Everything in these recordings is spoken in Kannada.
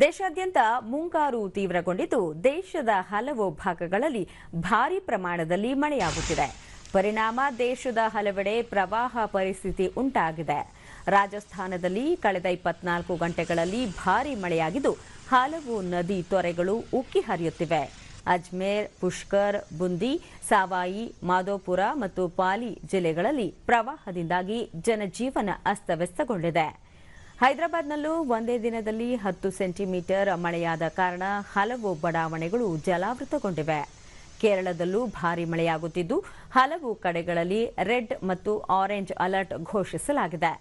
ದೇಶಾದ್ಯಂತ ಮುಂಗಾರು ತೀವ್ರಗೊಂಡಿದ್ದು ದೇಶದ ಹಲವು ಭಾಗಗಳಲ್ಲಿ ಭಾರೀ ಪ್ರಮಾಣದಲ್ಲಿ ಮಳೆಯಾಗುತ್ತಿದೆ. ಪರಿಣಾಮ ದೇಶದ ಹಲವೆಡೆ ಪ್ರವಾಹ ಪರಿಸ್ಥಿತಿ ಉಂಟಾಗಿದೆ. ರಾಜಸ್ಥಾನದಲ್ಲಿ ಕಳೆದ ಇಪ್ಪತ್ನಾಲ್ಕು ಗಂಟೆಗಳಲ್ಲಿ ಭಾರೀ ಮಳೆಯಾಗಿದ್ದು ಹಲವು ನದಿ ತೊರೆಗಳು ಉಕ್ಕಿ ಹರಿಯುತ್ತಿವೆ. ಅಜ್ಮೇರ್, ಪುಷ್ಕರ್, ಬುಂದಿ, ಸಾವಾಯಿ ಮಾಧೋಪುರ ಮತ್ತು ಪಾಲಿ ಜಿಲ್ಲೆಗಳಲ್ಲಿ ಪ್ರವಾಹದಿಂದಾಗಿ ಜನಜೀವನ ಅಸ್ತವ್ಯಸ್ತಗೊಂಡಿದೆ. ಹೈದರಾಬಾದ್ನಲ್ಲೂ ಒಂದೇ ದಿನದಲ್ಲಿ ಹತ್ತು ಸೆಂಟಿಮೀಟರ್ ಮಳೆಯಾದ ಕಾರಣ ಹಲವು ಬಡಾವಣೆಗಳು ಜಲಾವೃತಗೊಂಡಿವೆ. ಕೇರಳದಲ್ಲೂ ಭಾರೀ ಮಳೆಯಾಗುತ್ತಿದ್ದು, ಹಲವು ಕಡೆಗಳಲ್ಲಿ ರೆಡ್ ಮತ್ತು ಆರೆಂಜ್ ಅಲರ್ಟ್ ಘೋಷಿಸಲಾಗಿದೆ.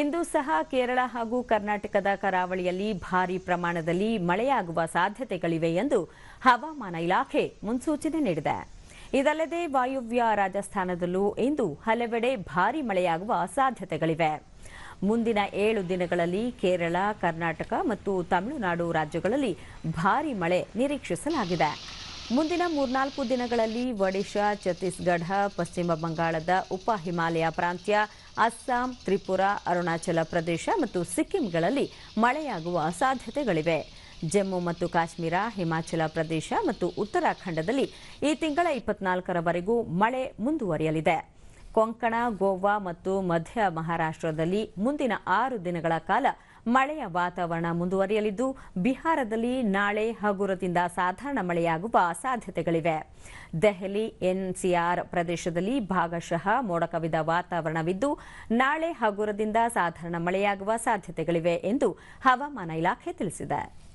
ಇಂದು ಸಹ ಕೇರಳ ಹಾಗೂ ಕರ್ನಾಟಕದ ಕರಾವಳಿಯಲ್ಲಿ ಭಾರೀ ಪ್ರಮಾಣದಲ್ಲಿ ಮಳೆಯಾಗುವ ಸಾಧ್ಯತೆಗಳಿವೆ ಎಂದು ಹವಾಮಾನ ಇಲಾಖೆ ಮುನ್ಸೂಚನೆ ನೀಡಿದೆ. ಇದಲ್ಲದೆ ವಾಯುವ್ಯ ರಾಜಸ್ಥಾನದಲ್ಲೂ ಇಂದು ಹಲವೆಡೆ ಭಾರೀ ಮಳೆಯಾಗುವ ಸಾಧ್ಯತೆಗಳಿವೆ. ಮುಂದಿನ ಏಳು ದಿನಗಳಲ್ಲಿ ಕೇರಳ, ಕರ್ನಾಟಕ ಮತ್ತು ತಮಿಳುನಾಡು ರಾಜ್ಯಗಳಲ್ಲಿ ಭಾರೀ ಮಳೆ ನಿರೀಕ್ಷಿಸಲಾಗಿದೆ. ಮುಂದಿನ ಮೂರ್ನಾಲ್ಕು ದಿನಗಳಲ್ಲಿ ಒಡಿಶಾ, ಛತ್ತೀಸ್ಗಢ, ಪಶ್ಚಿಮ ಬಂಗಾಳದ ಉಪ ಹಿಮಾಲಯ ಪ್ರಾಂತ್ಯ, ಅಸ್ಸಾಂ, ತ್ರಿಪುರಾ, ಅರುಣಾಚಲ ಪ್ರದೇಶ ಮತ್ತು ಸಿಕ್ಕಿಂಗಳಲ್ಲಿ ಮಳೆಯಾಗುವ ಸಾಧ್ಯತೆಗಳಿವೆ. ಜಮ್ಮು ಮತ್ತು ಕಾಶ್ಮೀರ, ಹಿಮಾಚಲ ಪ್ರದೇಶ ಮತ್ತು ಉತ್ತರಾಖಂಡದಲ್ಲಿ ಈ ತಿಂಗಳ ಇಪ್ಪತ್ನಾಲ್ಕರವರೆಗೂ ಮಳೆ ಮುಂದುವರಿಯಲಿದೆ. ಕೊಂಕಣ, ಗೋವಾ ಮತ್ತು ಮಧ್ಯ ಮಹಾರಾಷ್ಟ್ರದಲ್ಲಿ ಮುಂದಿನ ಆರು ದಿನಗಳ ಕಾಲ ಮಳೆಯ ವಾತಾವರಣ ಮುಂದುವರಿಯಲಿದ್ದು, ಬಿಹಾರದಲ್ಲಿ ನಾಳೆ ಹಗುರದಿಂದ ಸಾಧಾರಣ ಮಳೆಯಾಗುವ ಸಾಧ್ಯತೆಗಳಿವೆ. ದೆಹಲಿ, ಎನ್ಸಿಆರ್ ಪ್ರದೇಶದಲ್ಲಿ ಭಾಗಶಃ ಮೋಡಕವಿದ ವಾತಾವರಣವಿದ್ದು, ನಾಳೆ ಹಗುರದಿಂದ ಸಾಧಾರಣ ಮಳೆಯಾಗುವ ಸಾಧ್ಯತೆಗಳಿವೆ ಎಂದು ಹವಾಮಾನ ಇಲಾಖೆ ತಿಳಿಸಿದೆ.